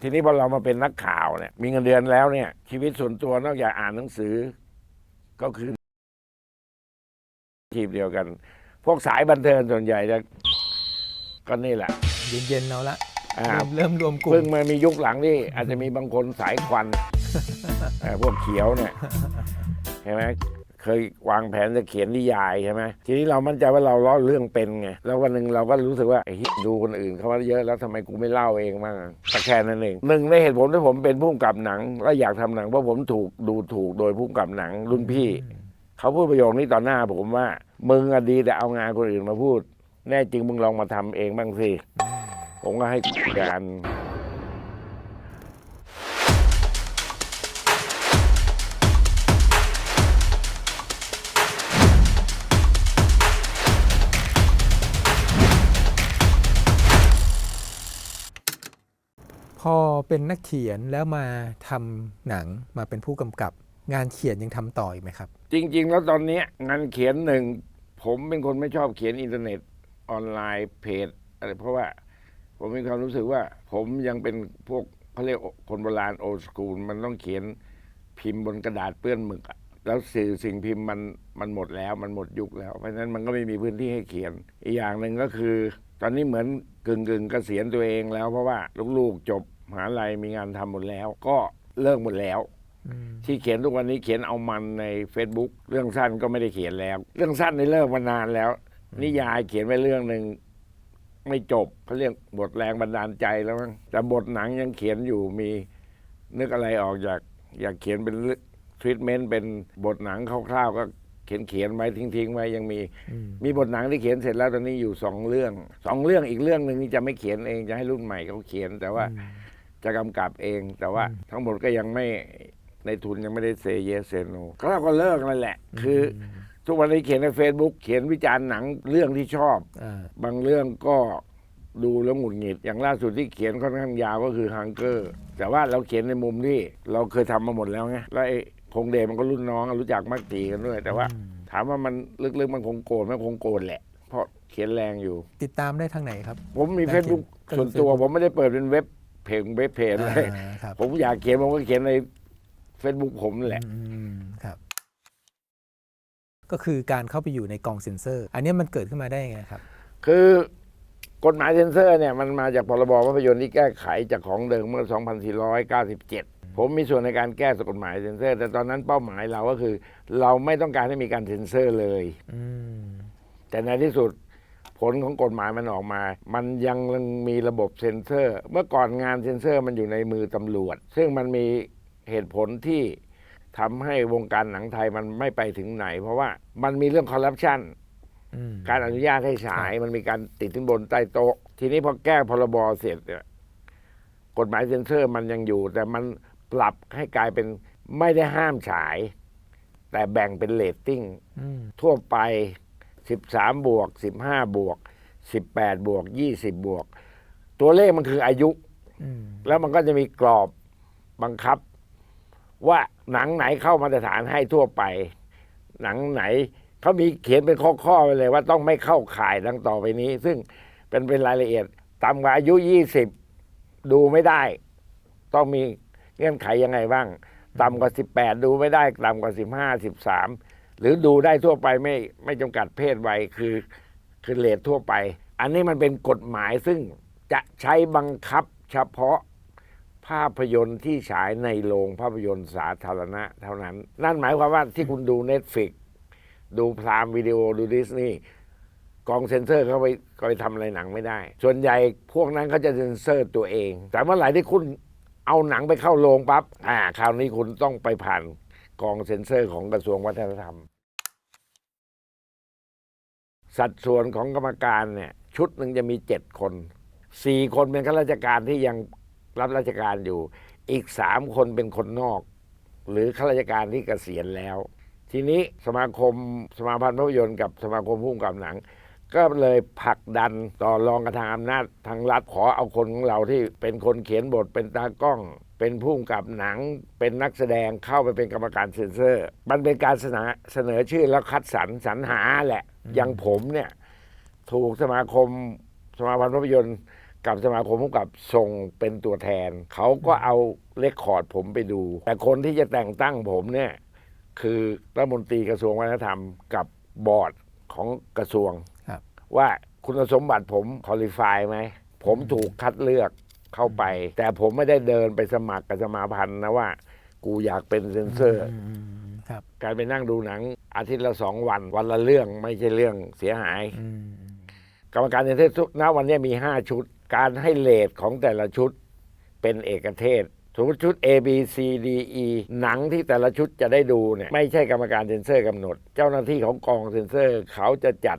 ทีนี้พอเรามาเป็นนักข่าวเนี่ยมีเงินเดือนแล้วเนี่ย ชีวิตส่วนตัวนอกจากอ่านหนังสือ ก็คือทีมเดียวกัน พวกสายบันเทิงส่วนใหญ่จะก็นี่แหละ เย็นๆเอาละอ่า เริ่มเริ่มรวมกลุ่เพิ่งมมามียุคหลังนี่อาจจะมีบางคนสายควัน เอ่อพวกเขียวเนี่ยเห็นไหม เคยวางแผนจะเขียนนิยายใช่ไหมทีนี้เรามั่นใจว่าเราเล่าเรื่องเป็นไงแล้ววันหนึ่งเราก็รู้สึกว่าเหี้ยดูคนอื่นเขาว่าเยอะแล้วทำไมกูไม่เล่าเองบ้างอะแต่แค่นั้นเองหนึ่งในเหตุผลที่ผมเป็นผู้กำกับหนัง และอยากทำหนังเพราะผมถูกดูถูกโดยผู้กำกับหนังรุ่นพี่เขาพูดประโยคนี้ต่อหน้าผมว่ามึงอดีแต่เอางานคนอื่นมาพูด แน่จริงมึงลองมาทำเองบ้างสิผมก็ให้การ พอเป็นนักเขียนแล้วมาทำหนังมาเป็นผู้กำกับ งานเขียนยังทำต่ออีกไหมครับ จริง ๆ แล้วตอนนี้งานเขียนหนึ่งผมเป็นคนไม่ชอบเขียนอินเทอร์เน็ตออนไลน์เพจอะไรเพราะว่าผมมีความรู้สึกว่า ผมยังเป็นพวกเขาเรียกคนโบราณโอ s คูลมันต้องเขียนพิมพ์บนกระดาษเปื้อนหมึกแล้วสื่อสิ่งพิมพ์มันมันหมดแล้วมันหมดยุคแล้ว เพราะฉะนั้นมันก็ไม่มีพื้นที่ให้เขียน อีกอย่างหนึ่งก็คือ ตอนนี้เหมือนกึ่งกึ่งๆเกษียณตัวเองแล้วเพราะว่าลูกๆจบมหาลัยมีงานทำหมดแล้ว ก็เลิกหมดแล้ว ที่เขียนทุกวันนี้เขียนเอามันใน Facebook เรื่องสั้นก็ไม่ได้เขียนแล้ว เรื่องสั้นในเลิกมานานแล้ว นิยายเขียนไว้เรื่องหนึ่งไม่จบเขาเรียกบทแรงบันดาลใจแล้วมั้งแต่บทหนังยังเขียนอยู่มีนึกอะไรออกอยากอยากเขียนเป็นทรีทเมนต์เป็นบทหนังคร่าวๆก็เขียนเขียนๆไว้ทิ้งๆไว้ยังมี มีบทหนังที่เขียนเสร็จแล้วตอนนี้อยู่สองเรื่องสองเรื่องอีกเรื่องหนึ่งนี่จะไม่เขียนเองจะให้รุ่นใหม่เขาเขียนแต่ว่าจะกำกับเอง แต่ว่าทั้งหมดก็ยังไม่ในทุนยังไม่ได้เซเยสเซโนก็เราก็เลิกนั่นแหละ คือ ทุกวันนี้เขียนใน Facebook เขียนวิจารณ์หนังเรื่องที่ชอบอ่าบางเรื่องก็ดูแล้วหงุดหงิด อย่างล่าสุดที่เขียนค่อนข้างยาวก็คือฮังเกอร์ แต่ว่าเราเขียนในมุมที่เราเคยทำมาหมดแล้วไงแล้วไอ้ คงเดชมันก็รุ่นน้องรู้จักมักตีกันด้วย แต่ว่า ถามว่ามันลึกๆมันคงโกรธมันคงโกรธแหละ เพราะเขียนแรงอยู่ ติดตามได้ทางไหนครับ ผมมีได้เฟซบุ๊กเขียนส่วนตัว Facebook ผมไม่ได้เปิดเป็นเว็บเพจเว็บเพจเลยอ่าครับผมอยากเขียนผมก็เขียนในเฟซบุ๊กผมนั่นแหละอืมครับ ก็คือการเข้าไปอยู่ในกองเซ็นเซอร์ อันนี้มันเกิดขึ้นมาได้ยังไงครับ คือกฎหมายเซ็นเซอร์เนี่ยมันมาจากพรบภาพยนตร์ที่แก้ไขจากของเดิมเมื่อ 2497 ผมมีส่วนในการแก้กฎหมายเซ็นเซอร์ แต่ตอนนั้นเป้าหมายเราก็คือ เราไม่ต้องการให้มีการเซ็นเซอร์เลยอืมแต่ในที่สุดผลของกฎหมายมันออกมา มันยังมีระบบเซ็นเซอร์ เมื่อก่อนงานเซ็นเซอร์มันอยู่ในมือตำรวจ ซึ่งมันมีเหตุผลที่ทำให้วงการหนังไทยมันไม่ไปถึงไหน เพราะว่ามันมีเรื่องคอร์รัปชันอืมการอนุญาตให้ฉายมันมีการติดสินบนใต้โต๊ะ ทีนี้พอแก้พรบเสร็จเนี่ยกฎหมายเซ็นเซอร์มันยังอยู่ แต่มัน ปรับให้กลายเป็นไม่ได้ห้ามฉาย แต่แบ่งเป็นเรตติ้งอืมทั่วไป 13 บวก 15 บวก 18 บวก 20 บวก ตัวเลขมันคืออายุอืมแล้วมันก็จะมีกรอบบังคับ ว่าหนังไหนเข้ามาตรฐานให้ทั่วไป หนังไหนเขามีเขียนเป็นข้อๆไปเลยว่าต้องไม่เข้าข่ายดังต่อไปนี้ ซึ่งเป็นเป็นรายละเอียดต่ำกว่าอายุ 20 ดูไม่ได้ ต้องมี เงื่อนไขยังไงบ้าง ต่ำกว่า 18 ดูไม่ได้ต่ำกว่า 15 13 หรือดูได้ทั่วไปไม่ไม่จำกัดเพศวัยคือคือเลททั่วไป อันนี้มันเป็นกฎหมายซึ่งจะใช้บังคับเฉพาะภาพยนตร์ที่ฉายในโรงภาพยนตร์สาธารณะเท่านั้น นั่นหมายความว่าที่คุณดู Netflix ดูพรามวิดีโอดูดิสนีย์กองเซ็นเซอร์เขาไปก็ไปทำอะไรหนังไม่ได้ ส่วนใหญ่พวกนั้นเขาจะเซ็นเซอร์ตัวเอง แต่เมื่อไหร่ที่คุณ เอาหนังไปเข้าโรงปั๊บอ่า คราวนี้คุณต้องไปผ่านกองเซ็นเซอร์ของกระทรวงวัฒนธรรม สัดส่วนของกรรมการเนี่ย ชุดหนึ่งจะมีเจ็ดคนสี่คนเป็นข้าราชการที่ยังรับราชการอยู่ อีกสามคนเป็นคนนอก หรือข้าราชการที่เกษียณแล้ว ทีนี้สมาคมสมาพันธ์ภาพยนตร์กับสมาคมผู้กำกับหนัง ก็เลยผลักดันต่อรองกับทางอำนาจทางรัฐขอเอาคนของเราที่เป็นคนเขียนบทเป็นตากล้อง เป็นผู้กำกับหนัง เป็นนักแสดงเข้าไปเป็นกรรมการเซ็นเซอร์ มันเป็นการเสนอเสนอชื่อแล้วคัดสรรสรรหาแหละ อย่างผมเนี่ย ถูกสมาคมสมาพันธ์ภาพยนตร์กับสมาคมผู้กำกับส่งเป็นตัวแทน เขาก็เอาเลคคอร์ดผมไปดู แต่คนที่จะแต่งตั้งผมเนี่ย คือรัฐมนตรีกระทรวงวัฒนธรรมกับบอร์ดของกระทรวงครับ ว่าคุณสมบัติผมคอลิฟายไหม ผมถูกคัดเลือกเข้าไป แต่ผมไม่ได้เดินไปสมัครกับสมาพันธ์นะว่า กูอยากเป็นเซนเซอร์อืมครับการไปนั่งดูหนังอาทิตย์ละสองวัน วันละเรื่องไม่ใช่เรื่องเสียหายอืมกรรมการเซนเซอร์ทุกณวันนี้มี5ชุด การให้เลทของแต่ละชุดเป็นเอกเทศสมมติชุด A B C D E หนังที่แต่ละชุดจะได้ดูเนี่ยไม่ใช่กรรมการเซนเซอร์กำหนด เจ้าหน้าที่ของกองเซนเซอร์ เขาจะจัด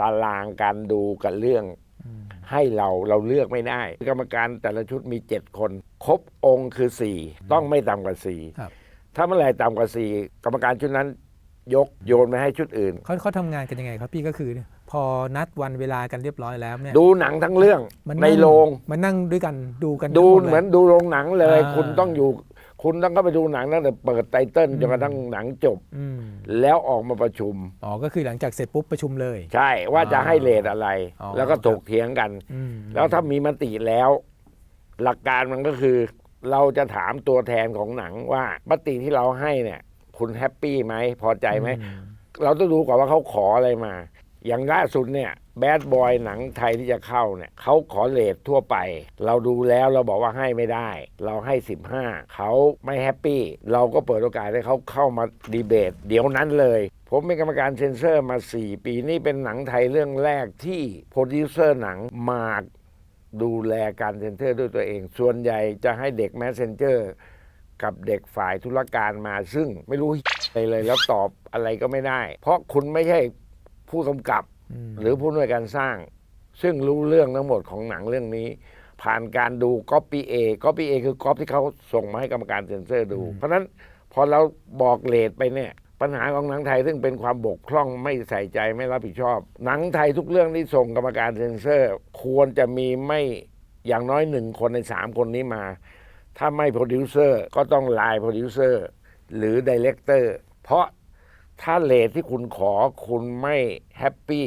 ตารางการดูกับเรื่องอืมให้เราเราเลือกไม่ได้ กรรมการแต่ละชุดมี7คน ครบองค์คือ4ต้องไม่ต่ำกว่าครับ4ถ้าเมื่อไหร่ต่ำกว่า4กรรมการชุดนั้นยกโยนไปให้ชุดอื่น เขาเขาทำงานกันยังไงครับพี่ก็คือ พอนัดวันเวลากันเรียบร้อยแล้วเนี่ยดูหนังทั้งเรื่องมันในงโรงมันนั่งด้วยกันดูกันดูทั้งดลย เหมือนดูโรงหนังเลย อ่า คุณต้องอยู่ คุณต้องเข้าไปดูหนังตั้งแต่เปิดไตเติ้ลอืมจนกระทั่งหนังจบ อืมแล้วออกมาประชุม อ๋อก็คือหลังจากเสร็จปุ๊บประชุมเลย ใช่ว่าจะอ่าให้เลทอะไร อ๋อ แล้วก็ถกเถียงกัน อืมแล้วถ้ามีมติแล้ว หลักการมันก็คือ เราจะถามตัวแทนของหนังว่ามติที่เราให้เนี่ย คุณแฮปปี้ไหมพอใจไหมอืเราต้องดูก่อนว่าเขาขออะไรมา อย่างล่าสุดเนี่ยแบดบอยหนังไทยที่จะเข้าเนี่ยเขาขอเลททั่วไป เราดูแล้วเราบอกว่าให้ไม่ได้ เราให้ 15 เขาไม่แฮปปี้ เราก็เปิดโอกาสให้เขาเข้ามาดีเบต เดี๋ยวนั้นเลย ผมเป็นกรรมการเซ็นเซอร์มา 4 ปีนี่เป็นหนังไทยเรื่องแรกที่โปรดิวเซอร์หนังมาดูแลการเซ็นเซอร์ด้วยตัวเอง ส่วนใหญ่จะให้เด็กแมสเซนเจอร์กับเด็กฝ่ายธุรการมาซึ่งไม่รู้อะไรเลยแล้วตอบอะไรก็ไม่ได้ เพราะคุณไม่ใช่ ผู้กำกับมหรือผู้อำนวยการสร้าง ซึ่งรู้เรื่องทั้งหมดของหนังเรื่องนี้ ผ่านการดูก๊อปปี้เอก๊อปปี้เอคือก๊อปที่เขาส่งมาให้กรรมการเซ็นเซอร์ดู เพราะฉะนั้นพอเราบอกเลทไปเนี่ยปัญหาของหนังไทยซึ่งเป็นความบกพร่องไม่ใส่ใจไม่รับผิดชอบ หนังไทยทุกเรื่องที่ส่งกรรมการเซ็นเซอร์ ควรจะมีไม่อย่างน้อยหนึ่งคนในสามคนนี้มา ถ้าไม่โปรดิวเซอร์ก็ต้องไลน์โปรดิวเซอร์หรือดีเลกเตอร์เพราะ ถ้าเลทที่คุณขอคุณไม่แฮปปี้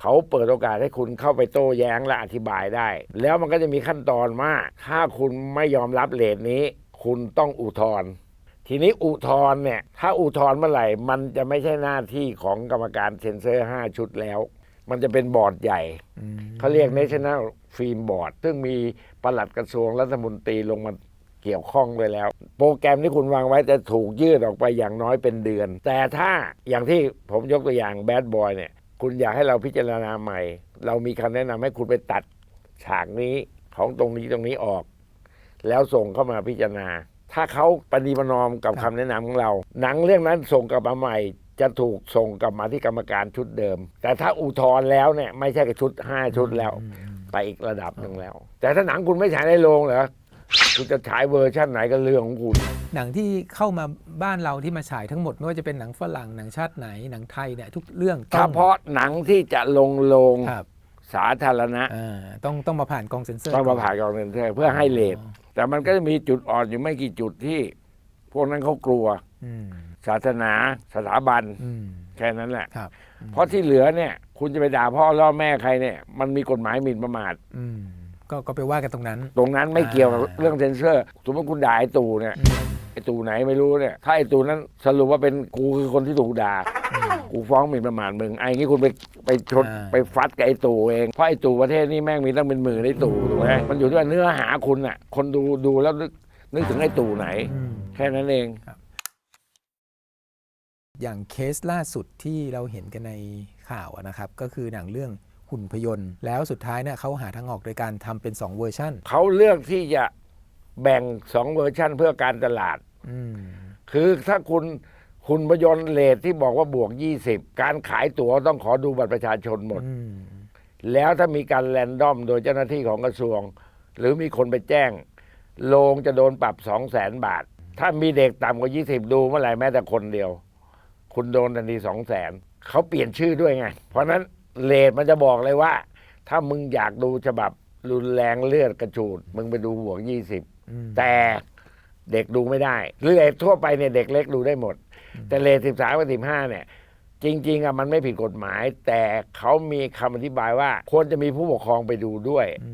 เขาเปิดโอกาสให้คุณเข้าไปโต้แย้งและอธิบายได้ แล้วมันก็จะมีขั้นตอนว่า ถ้าคุณไม่ยอมรับเลทนี้ คุณต้องอุทธรณ์ทีนี้อุทธรณ์เนี่ย ถ้าอุทธรณ์เมื่อไหร่ มันจะไม่ใช่หน้าที่ของกรรมการเซ็นเซอร์ 5 ชุดแล้ว มันจะเป็นบอร์ดใหญ่อืมเขาเรียก National Film Board ซึ่งมีปลัดกระทรวงรัฐมนตรีลงมา เกี่ยวข้องด้วยแล้ว โปรแกรมที่คุณวางไว้จะถูกยืดออกไปอย่างน้อยเป็นเดือน แต่ถ้าอย่างที่ผมยกตัวอย่าง Bad Boy เนี่ย คุณอยากให้เราพิจารณาใหม่ เรามีคำแนะนำให้คุณไปตัดฉากนี้ของตรงนี้ตรงนี้ออก แล้วส่งเข้ามาพิจารณา ถ้าเขาปฏิบัตินอมกับคำแนะนำของเรา หนังเรื่องนั้นส่งกลับมาใหม่จะถูกส่งกลับมาที่กรรมการชุดเดิม แต่ถ้าอุทธรณ์แล้วเนี่ยไม่ใช่กับชุด 5 ชุดแล้วอืมอืมไปอีกระดับหนึ่งแล้ว แต่ถ้าหนังคุณไม่ฉายในโรงเหรอ คุณจะฉายเวอร์ชั่นไหนก็เรื่องของคุณ หนังที่เข้ามาบ้านเราที่มาฉายทั้งหมด ไม่ว่าจะเป็นหนังฝรั่งหนังชาติไหนหนังไทยเนี่ยทุกเรื่องเฉต้องพาะหนังที่จะลงโรงครับสาธารณะอ่าต้องต้องมาผ่านกองเซ็นเซอร์ต้องมาก่ผ่านกองเซ็นเซอร์เพื่อให้เลทแต่มันก็จะมีจุดอ่อนอยู่ไม่กี่จุดที่ พวกนั้นเขากลัว อืมศาสนาสถาบันอืมแค่นั้นแหละ ครับเพราะที่เหลือเนี่ย คุณจะไปด่าพ่อล่อแม่ใครเนี่ย มันมีกฎหมายหมิ่นประมาทอืม ก็ก็ไปว่ากันตรงนั้น ตรงนั้นไม่เกี่ยวกับอ่าเรื่องเซ็นเซอร์ สมมติคุณด่าไอ้ตู่เนี่ยอืมไอ้ตู่ไหนไม่รู้เนี่ย ถ้าไอ้ตู่นั้นสรุปว่าเป็นกูคือคนที่ถูกด่าอืมกูฟ้องหมิ่นประมาทมึงไอ้งี้คุณไปไปชดอ่า ไปฟัดกับไอ้ตู่เอง เพราะไอ้ตู่ประเทศนี้แม่งมีตั้งเป็นหมื่นไอ้ตู่ถูกไหมมันอยู่ที่ว่าเนื้อหาคุณอะ คนดูดูแล้วนึกนึกถึงไอ้ตู่ไหน อืมแค่นั้นเอง อย่างเคสล่าสุดที่เราเห็นกันในข่าวอะนะครับ ก็คือหนังเรื่อง หุ่นพยนต์ แล้วสุดท้ายเนี่ยเขาหาทางออกโดยการทำเป็น 2 เวอร์ชันเขาเลือกที่จะแบ่งสองเวอร์ชันเพื่อการตลาด อืมคือถ้าคุณคุณพยนต์เลทที่บอกว่าบวก 20 การขายตั๋วต้องขอดูบัตรประชาชนหมด อืมแล้วถ้ามีการแรนดอมโดยเจ้าหน้าที่ของกระทรวง หรือมีคนไปแจ้ง โรงจะโดนปรับ 2 0 0แสนบาท ถ้ามีเด็กต่ำกว่า 20 ดูเมื่อไหร่แม้แต่คนเดียว คุณโดนทันที2 0 0แสนเขาเปลี่ยนชื่อด้วยไง เพราะฉะนั้น เลทมันจะบอกเลยว่า ถ้ามึงอยากดูฉบับรุนแรงเลือดกระชูด มึงไปดูบวก20อืมแต่เด็กดูไม่ได้หรือเลททั่วไปเนี่ยเด็กเล็กดูได้หมด แต่เลทสิบสามกับสิบห้าเนี่ย จริง ๆอะมันไม่ผิดกฎหมาย แต่เขามีคำอธิบายว่า ควรจะมีผู้ปกครองไปดูด้วยอืม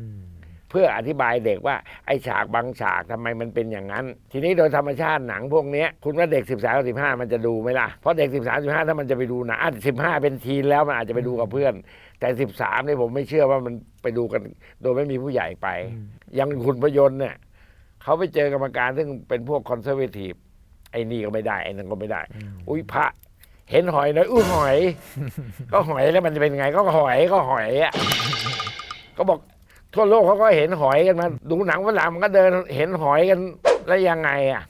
เพื่ออธิบายเด็กว่าไอ้ฉากบางฉากทำไมมันเป็นอย่างนั้น ทีนี้โดยธรรมชาติหนังพวกเนี้ยคุณว่าเด็ก 13กับ15 มันจะดูไหมล่ะ เพราะเด็ก 13 15 ถ้ามันจะไปดูหนะ15เป็นทีนแล้วมันอาจจะไปดูกับเพื่อน แต่ 13เนี่ยผมไม่เชื่อว่ามันไปดูกัน โดยไม่มีผู้ใหญ่ไปอย่างคุณพยนต์เนี่ยเขาไปเจอกรรมการซึ่งเป็นพวกคอนเซอร์เวทีฟไอ้นี่ก็ไม่ได้ไอ้นั่นก็ไม่ได้ อุ้ยพระเห็นหอยนะอุ้ยหอย ก็หอยแล้วมันจะเป็นไงก็หอยก็หอยอะก็บอก ทั่วโลกเขาก็เห็นหอยกันมาดูหนังฝรั่งมันก็เดินเห็นหอยกันแล้วยังไงอะ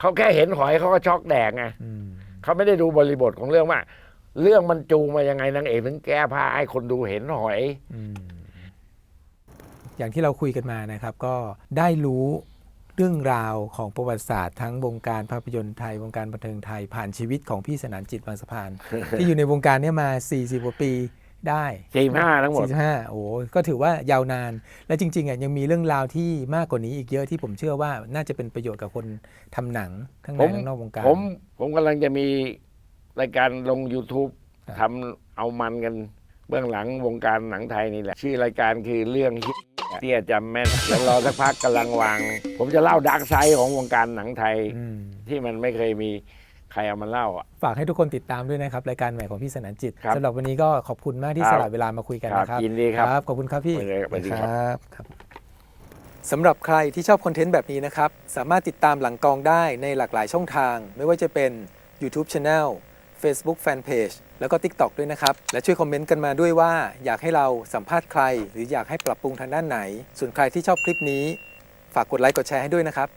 เขาแค่เห็นหอยเขาก็ช็อกแดกไงอืมเขาไม่ได้ดูบริบทของเรื่องว่า เรื่องมันจูงมายังไงนางเอกถึงแก้ผ้าให้คนดูเห็นหอยอืมอย่างที่เราคุยกันมานะครับ ก็ได้รู้เรื่องราวของประวัติศาสตร์ทั้งวงการภาพยนตร์ไทยวงการบันเทิงไทยผ่านชีวิตของพี่สนานจิตบางสะพาน ที่อยู่ในวงการเนี้มา 40กว่าปี ได้สี่ห้าทั้งหมด45โอ้โหก็ถือว่ายาวนาน และจริงๆอะยังมีเรื่องราวที่มากกว่านี้อีกเยอะที่ผมเชื่อว่าน่าจะเป็นประโยชน์กับคนทำหนังทั้งในผมทั้งนอกวงการ ผมผมกำลังจะมีรายการลง YouTube ครับทำเอามันกันเบื้องหลังวงการหนังไทยนี่แหละ ชื่อรายการคือเรื่องฮิตเตี้ยจำแม่นแล้วรอสักพักกำลังวาง ผมจะเล่าดาร์กไซด์ของวงการหนังไทยอืมที่มันไม่เคยมี ใครเอามาเล่าอะ ฝากให้ทุกคนติดตามด้วยนะครับ รายการใหม่ของพี่สนานจิตครับสำหรับวันนี้ก็ขอบคุณมากที่ครัสบละเวลามาคุยกันครับนะครับยินดีครับขอบคุณครับพี่สวัสดีครับ บครับสำหรับใครที่ชอบคอนเทนต์แบบนี้นะครับ สามารถติดตามหลังกองได้ในหลากหลายช่องทาง ไม่ว่าจะเป็น YouTube Channel Facebook Fanpage แล้วก็ TikTok ด้วยนะครับ และช่วยคอมเมนต์กันมาด้วยว่า อยากให้เราสัมภาษณ์ใคร หรืออยากให้ปรับปรุงทางด้านไหน ส่วนใครที่ชอบคลิปนี้ ฝากกดไลค์กดแชร์ให้ด้วยนะครับ